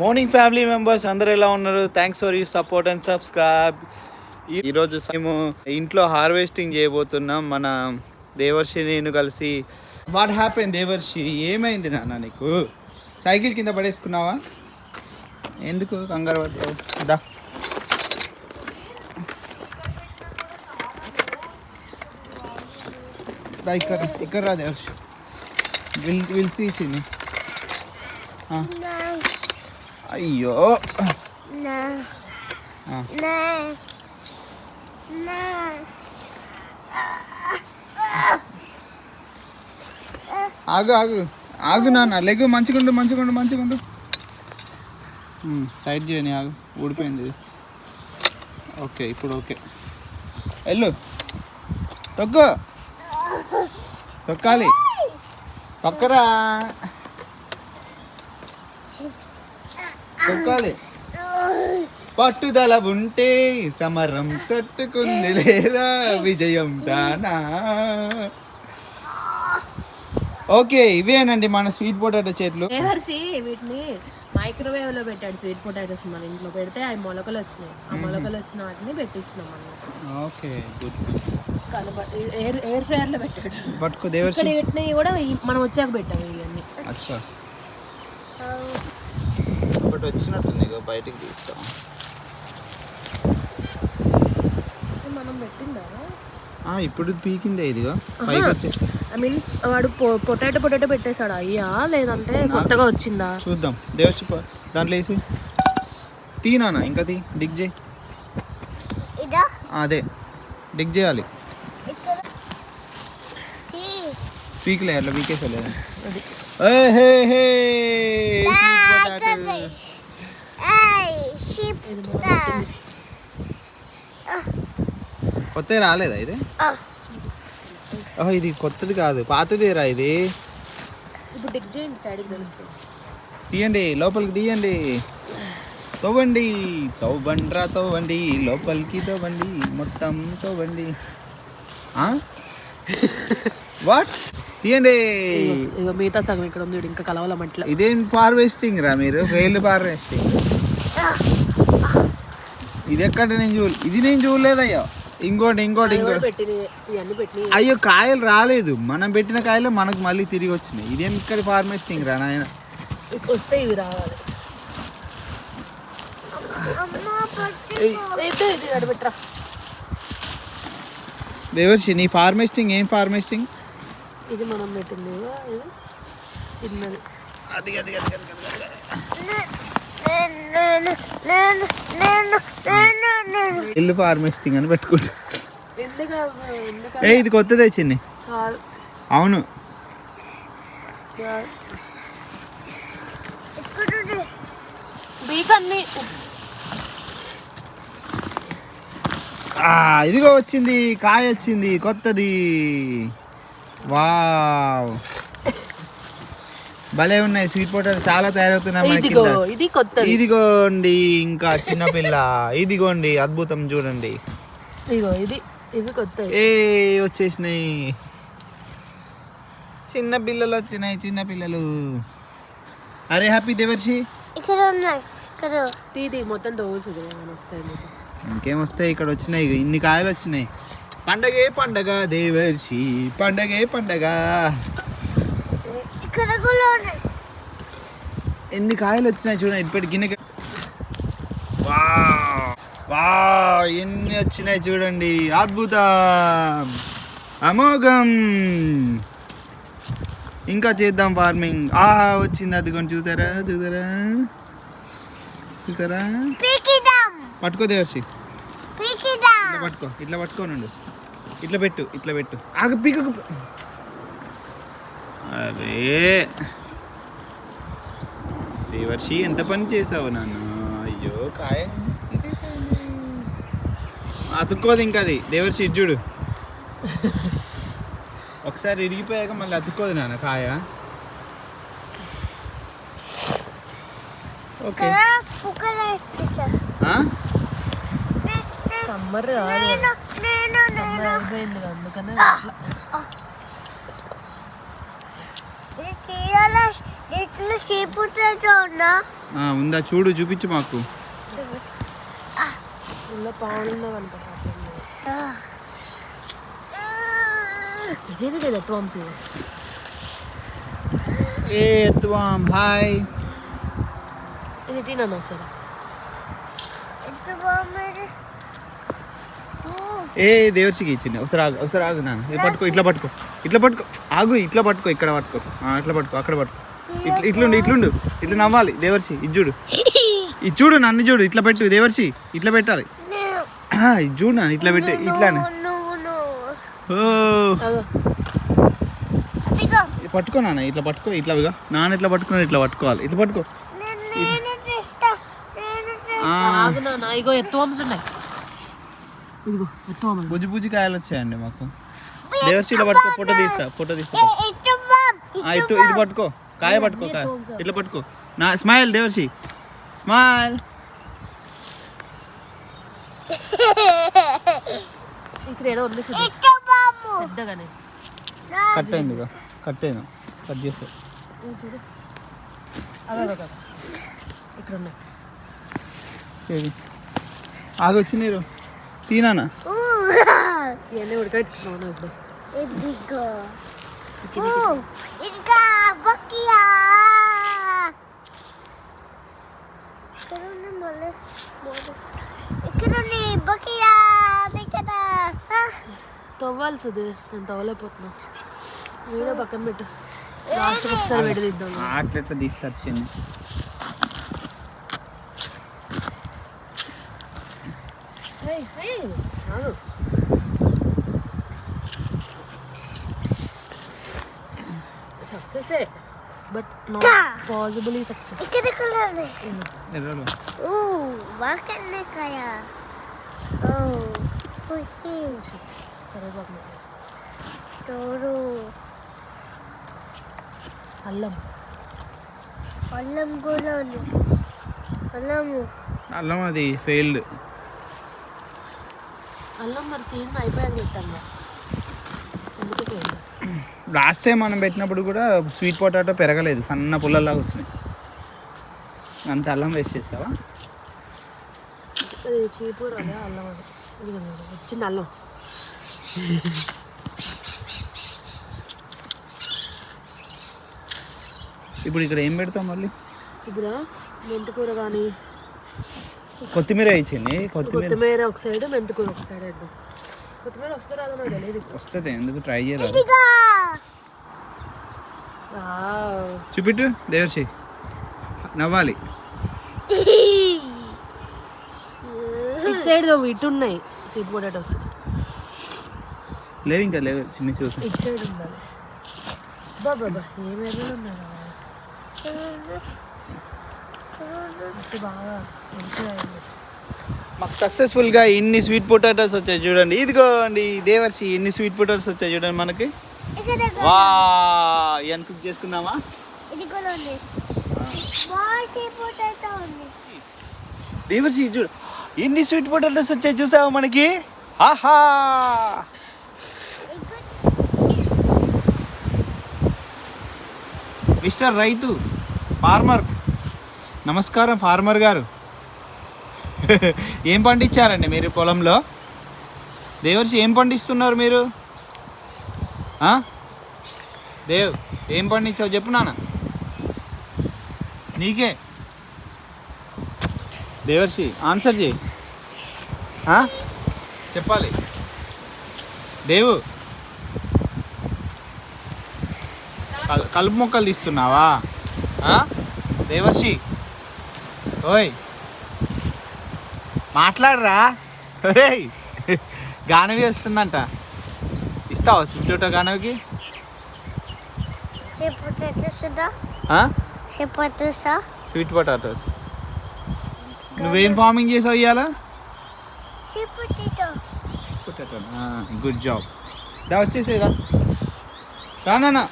Morning family members అందరూ ఎలా ఉన్నారు? Thanks for you support and subscribe ఈరోజు మేము ఇంట్లో హార్వెస్టింగ్ చేయబోతున్నాం. మన దేవర్షి నేను కలిసి. వాట్ హ్యాపెన్ దేవర్షి? ఏమైంది నాన్న నీకు? సైకిల్ కింద పడేసుకున్నావా? ఎందుకు కంగారు పడ్డావు? దా. ఇక్కడ ఇక్కడ రా దేవర్షి. విల్ విల్ సీ అయ్యో. ఆగు ఆగు. ఆగు నాన్న లెగ్ మంచిగుండు మంచిగుండు మంచిగుండు. టైట్ చేయని ఆగు ఊడిపోయింది. ఓకే ఇప్పుడు ఓకే. వెళ్ళు. తొక్కు. తొక్కాలి. తొక్కరా. తొక్కాలి. పట్టుదల ఉంటే సమరం తట్టుకుంది లేరా విజయం దానా. ఓకే ఇవేనండి మన స్వీట్ పొటాటో చెట్లు వీటిని మైక్రోవేవ్లో పెట్టాడు స్వీట్ పొటాటోస్ మన ఇంట్లో పెడితే అవి మొలకలు వచ్చినాయి. ఆ మొలకలు వచ్చిన వాటిని పెట్టించినాం అన్నమాట ఓకే గుడ్. ఎయిర్ ఎయిర్ ఫ్రైయర్లో పెట్టాడు ఇక్కడ వీటిని కూడా మనం వచ్చాక పెట్టాము ఇవన్నీ. అచ్చా. ఒకటి వచ్చినట్టుంది ఇక బయటికి తీస్తాం. మనం పెట్టిందా? ఆ, ఇప్పుడు పీకిందే ఇదిగో పైకి వచ్చేసి. ఐ మీన్ వాడు పొటాటో పొటాటో పెట్టేశాడు? అయ్యా లేదంటే కొత్తగా వచ్చిందా? చూద్దాం. ప- దాంట్లో వేసి తీనా ఇంకా తీ డిగ్ చేయి. అదే డిగ్ చేయాలి. పీకలే అట్లా పీకేసలేదు అది హే హే sweet potato. ఇది మనం పెట్టింది. కొత్తది రాలేదా ఇది? ఓహో ఇది కొత్తది కాదు. పాతదేరా ఇది. ఇప్పుడు డిగ్ చేయండి సైడ్కి తెలుస్తుంది. తీయండి లోపలికి తీయండి. తవ్వండి. తవ్వండ్రా తవ్వండి. లోపలికి తవ్వండి. మొత్తం తవ్వండి. వాట్ తీయండి. ఇక మిగతా సగం ఇక్కడ ఉంది ఇంకా కలవాల మట్ల ఇదేం హార్వెస్టింగ్ రా మీరు? ఫెయిల్ హార్వెస్టింగ్ ఇది ఎక్కడ నేను చూడ ఇది నేను చూడలేదయ్యో. ఇంకోటి ఇంకోటి ఇంకోటి. అయ్యో కాయలు రాలేదు. మనం పెట్టిన కాయలు మనకు మళ్ళీ తిరిగి వచ్చినాయి. ఇదేం ఇక్కడ హార్వెస్టింగ్ రా నాయన? వస్తే ఇవి రావాలి. దేవర్షి నీ ఫార్మేస్టింగ్ ఏం ఫార్మేస్టింగ్ ఇది మనం పెట్టింది అది అది అది, అది, అది. ఇల్లు ఫార్మేస్టింగ్ అని పెట్టుకుంటా. ఎందుకు ఎందుకు ఏ ఇది కొత్తది వచ్చింది కాదు. అవును. కాదు. బీకన్ని ఆ, ఇదిగో వచ్చింది కాయ వచ్చింది కొత్తది. వావ్. భలే ఉన్నాయి స్వీట్ పొటాటో చాలా తయారవుతున్నాయి. ఇది కొత్తది. ఇదిగోండి ఇంకా చిన్నపిల్ల ఇదిగోండి అద్భుతం చూడండి. ఇదిగో ఇది ఇవి కొత్తవి. ఏ వచ్చేసినాయి. చిన్న పిల్లలు వచ్చినాయి చిన్న పిల్లలు. అరే హ్యాపీ దేవర్షి. తీది మొత్తం దోసు వస్తాయి మీకు ఇంకేం వస్తాయి? ఇక్కడ వచ్చినాయి ఇన్ని కాయలు వచ్చినాయి. పండగే పండగ దేవర్షి పండగే పండగ. ఎన్ని కాయలు వచ్చినాయి చూడండి ఇప్పటి గిన్నె వా ఎన్ని వచ్చినాయి చూడండి. అద్భుతం. అమోఘం. ఇంకా చేద్దాం ఫార్మింగ్ ఆ వచ్చింది అదిగోండి చూసారా చూసారా? చూసారా? పట్టుకో దేవర్షి. ఇట్లా పట్టుకో ఇట్లా పట్టుకోనండు. ఇట్లా పెట్టు ఇట్లా పెట్టు. ఆగ పీకకు. అరే. దేవర్షి ఎంత పని చేసావు నాన్న? అయ్యో కాయ. అతుక్కోదు ఇంకా అది. దేవర్షి చూడు. ఒకసారి ఇరిగిపోయాక మళ్ళీ అతుక్కోదు నాన్న కాయ. ఓకే. ఆ? సమ్మర్ అందుకనే అట్లా ఇట్లా చీపుతో ఉన్నా ఆ, ఉందా చూడు చూపించు మాకు ఇందులో పావులు కనిపిస్తుంది ఇదేది కదా టామ్స్ ఇది ఏ ఎత్తువాం హాయ్ ఇది తిన్నాను ఒకసారి ఎంత బాగుంది ఏ దేవర్చికి ఇచ్చింది. ఒకసారి ఆగు ఒకసారి ఆగు నాన్న. ఇది పట్టుకో ఇట్లా పట్టుకో. ఇట్లా పట్టుకో. ఆగు ఇట్లా పట్టుకో ఇక్కడ పట్టుకో. ఆ, ఇట్లా పట్టుకో అక్కడ పట్టుకో. ఇట్లా ఇట్లుండు ఇట్లుండు. ఇట్లా నవ్వాలి దేవర్చి ఇది చూడు. ఇది చూడు నన్ను చూడు ఇట్లా పెట్టు దేవర్చి ఇట్లా పెట్టాలి. ఆ, ఇది చూడు నాన్న ఇట్లా పెట్టు ఇట్లానే. పట్టుకో నాన్న ఇట్లా పట్టుకో ఇట్లా. నాన్న ఇట్లా పట్టుకుని ఇట్లా పట్టుకోవాలి. ఇట్లా పట్టుకో. నేను నేను తెస్తా నేను తెస్తా. ఆ, ఆగు నాన్న ఇగో ఎత్తు వంశ ఉన్నాయి. ఇదిగో వంశ బుజ్జి బుజ్జి కాయలు వచ్చాయండి మాకు. దేవర్చి ఇట్లా పట్టుకో ఫోటో తీస్తా ఫోటో తీస్తా. ఇటు బామ్ ఆ, ఇటు ఇది పట్టుకో కాయ పట్టుకో కాయ. ఇట్లా పట్టుకో. నా స్మైల్ దేవర్షి. స్మైల్. ఇక్కడ ఏదో పెద్దగానే. కట్ అయింది కట్ అయింది. కట్ చేసా. ఇది చూడు. ఇక్కడ ఉన్నాయి. చేయి. ఆగి వచ్చి నీరు తీనానా? ఆ, తవ్వాల్సింది. నేను తవ్వలేకపోతున్నా. వీడియో పక్కన పెట్టు. లాస్ట్ ఒకసారి పెట్టి దిద్దాం. అట్లెట్లా తీసుకొచ్చింది. సక్సెసే బట్ నాట్ పాసిబుల్లీ సక్సెస్ ఇక్కడ కూడా ఉంది ఎర్రలు ఊ వాకన్నే కాయా ఓ పుట్టి కరివేపాకు వేసి. తోడు అల్లం అల్లం కూడా అల్లము అల్లం అది ఫెయిల్డ్ అల్లం మరి సీజన్ అయిపోయాక పోయింది లాస్ట్ టైం మనం పెట్టినప్పుడు కూడా స్వీట్ పొటాటో పెరగలేదు సన్న పుల్లలాగా వచ్చినాయి అంత అల్లం వేస్ట్ చేస్తావా? అల్లం అల్లం. ఇప్పుడు ఇక్కడ ఏం పెడతాం మళ్ళీ? ఇప్పుడు మెంతికూర కానీ కొత్తిమీర ఇచ్చింది కొత్తిమీర. ఒక సైడ్ మెంతికూర ఒక సైడ్ వేద్దాం. కొత్తిమీర వస్తే రాదో నాకు తెలియదు వస్తుంది ఎందుకు ట్రై చేయలేదు వావ్. చూపిట్టు దేవర్షి. నవ్వాలి. ఇటు సైడ్ ఇటు ఉన్నాయి స్వీట్ పొటాటోస్. లేవు ఇంకా లేవు చిన్న చూసి. ఇటు సైడ్ ఉండాలి. బాబా మాకు సక్సెస్ఫుల్గా ఇన్ని స్వీట్ పొటాటోస్ వచ్చాయి చూడండి. ఇదిగో అండి దేవర్షి ఇన్ని స్వీట్ పొటాటోస్ వచ్చాయి చూడండి మనకి. వా ఇవన్నీ కుక్ చేసుకుందామా? దేవర్షి చూడు. ఇన్ని స్వీట్ పొటాటోస్ వచ్చాయి చూసావా మనకి? ఆహా! మిస్టర్ రైతు ఫార్మర్. నమస్కారం ఫార్మర్ గారు. ఏం పండించారండి మీరు పొలంలో? దేవర్షి ఏం పండిస్తున్నారు మీరు? దేవ్ ఏం పండించావు చెప్పు నాన్న. నీకే. దేవర్షి ఆన్సర్ చేయి చెప్పాలి. దేవు. కలుపు మొక్కలు తీస్తున్నావా? దేవర్షి. ఓయ్. మాట్లాడరా. గానవి వస్తుందంట. ఇస్తావా స్వీట్ గానవికి? స్వీట్ పొటాటోస్ నువ్వేం ఫార్మింగ్ చేసావు ఇవాళ గుడ్ జాబ్ దా వచ్చేసేదా రానా